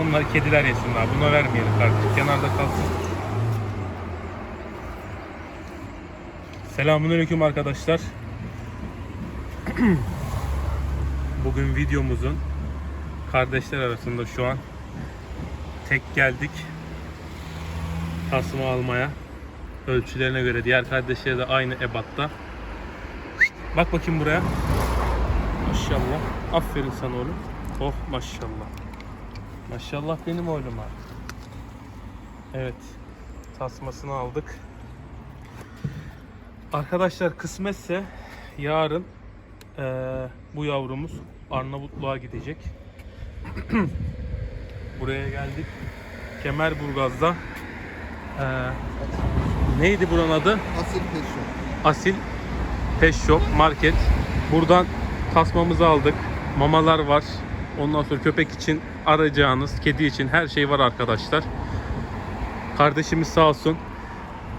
Onlar kediler yesin abi. Buna vermeyelim kardeşim. Kenarda kalsın. Selamünaleyküm arkadaşlar. Bugün videomuzun kardeşler arasında şu an tek geldik. Tasma almaya. Ölçülerine göre diğer kardeşleri de aynı ebatta. Bak bakayım buraya. Maşallah. Aferin sana oğlum. Oh maşallah. Maşallah benim oğluma. Evet. Tasmasını aldık. Arkadaşlar kısmetse yarın eee, bu yavrumuz Arnavutluğa gidecek. Buraya geldik. Kemerburgaz'da eee, neydi buranın adı? Asil peşo. Asil Pet Shop Market. Buradan tasmamızı aldık. Mamalar var. Ondan sonra köpek için arayacağınız, kedi için her şey var arkadaşlar. Kardeşimiz sağ olsun.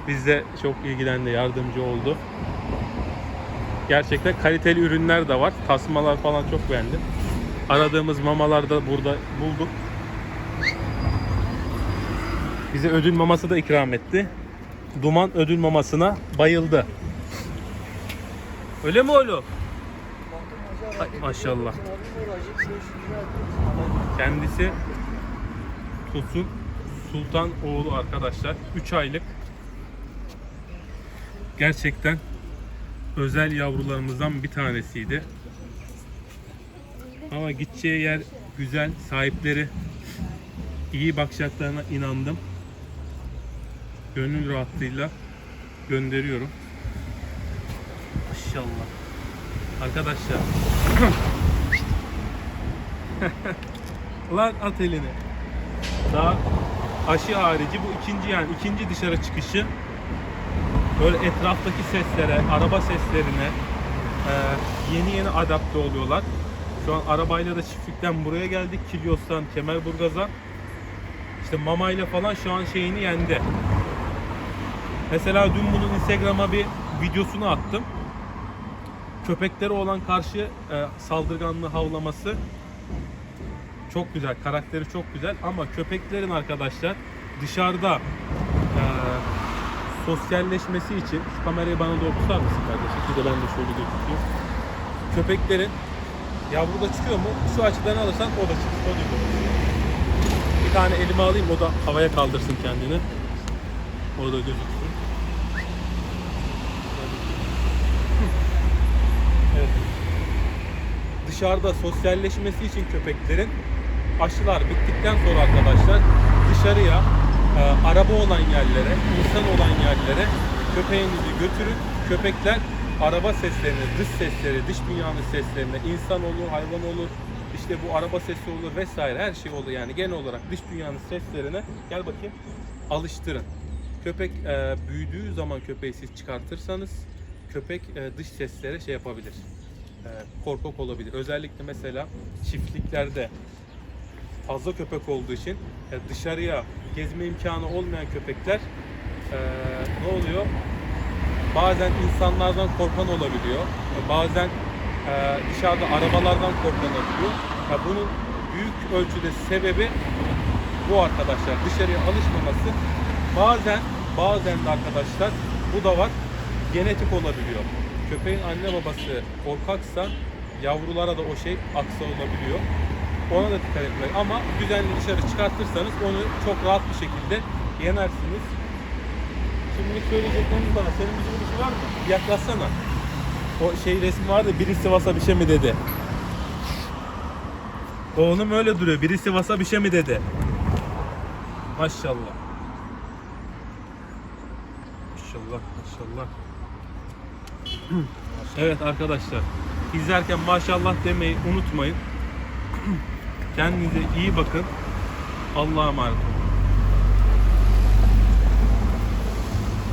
Bizde çok ilgilendi, yardımcı oldu. Gerçekten kaliteli ürünler de var. Tasmalar falan çok beğendim. Aradığımız mamalar da burada bulduk. Bize ödül maması da ikram etti. Duman ödül mamasına bayıldı. Öyle mi oğlum? Maşallah. Kendisi Tosun Sultan oğlu arkadaşlar. 3 aylık. Gerçekten özel yavrularımızdan bir tanesiydi. Ama gideceği yer güzel, sahipleri iyi bakacaklarına inandım. Gönül rahatlığıyla gönderiyorum. Maşallah. Arkadaşlar. Lan at elini. Daha aşı harici bu ikinci yani ikinci dışarı çıkışı. Böyle etraftaki seslere, araba seslerine e, yeni yeni adapte oluyorlar. Şu an arabayla da çiftlikten buraya geldik. Kilyos'tan Kemerburgaz'a. İşte mamayla falan şu an şeyini yendi. Mesela dün bunun Instagram'a bir videosunu attım. Köpeklere olan karşı e, saldırganlığı havlaması çok güzel, karakteri çok güzel ama köpeklerin arkadaşlar dışarıda e, sosyalleşmesi için şu kamerayı bana doğru tutar mısın kardeşim? Bir de ben de şöyle gözüküyor. Köpeklerin yavru da çıkıyor mu? Şu açıdan alırsan o da çıkıyor. O da. Bir tane elime alayım o da havaya kaldırsın kendini. O da gözüksün. Dışarıda sosyalleşmesi için köpeklerin aşılar bittikten sonra arkadaşlar dışarıya e, araba olan yerlere, insan olan yerlere köpeğinizi götürün. Köpekler araba seslerini, dış sesleri, dış dünyanın seslerini, insan olur, hayvan olur, işte bu araba sesi olur vesaire her şey olur yani genel olarak dış dünyanın seslerine gel bakayım alıştırın. Köpek e, büyüdüğü zaman köpeği siz çıkartırsanız köpek e, dış seslere şey yapabilir. E, korkak olabilir. Özellikle mesela çiftliklerde fazla köpek olduğu için dışarıya gezme imkanı olmayan köpekler e, ne oluyor? Bazen insanlardan korkan olabiliyor. E, Bazen dışarıda arabalardan korkan olabiliyor. Bunun büyük ölçüde sebebi bu arkadaşlar. Dışarıya alışmaması. Bazen bazen de arkadaşlar bu da var. Genetik olabiliyor. Köpeğin anne babası korkaksa yavrulara da o şey aksa olabiliyor. Ona da dikkat etmek. Ama düzenli dışarı çıkartırsanız onu çok rahat bir şekilde yenersiniz. Şimdi söyleyecekleriniz bana. Senin bir şey var mı? Yaklaşsana. O şey resmi vardı. Biri Sivas'a bir şey mi dedi? Oğlum öyle duruyor. Biri Sivas'a bir şey mi dedi? Maşallah. Maşallah, maşallah. Evet arkadaşlar. İzlerken maşallah demeyi unutmayın. Kendinize iyi bakın. Allah'a emanet olun.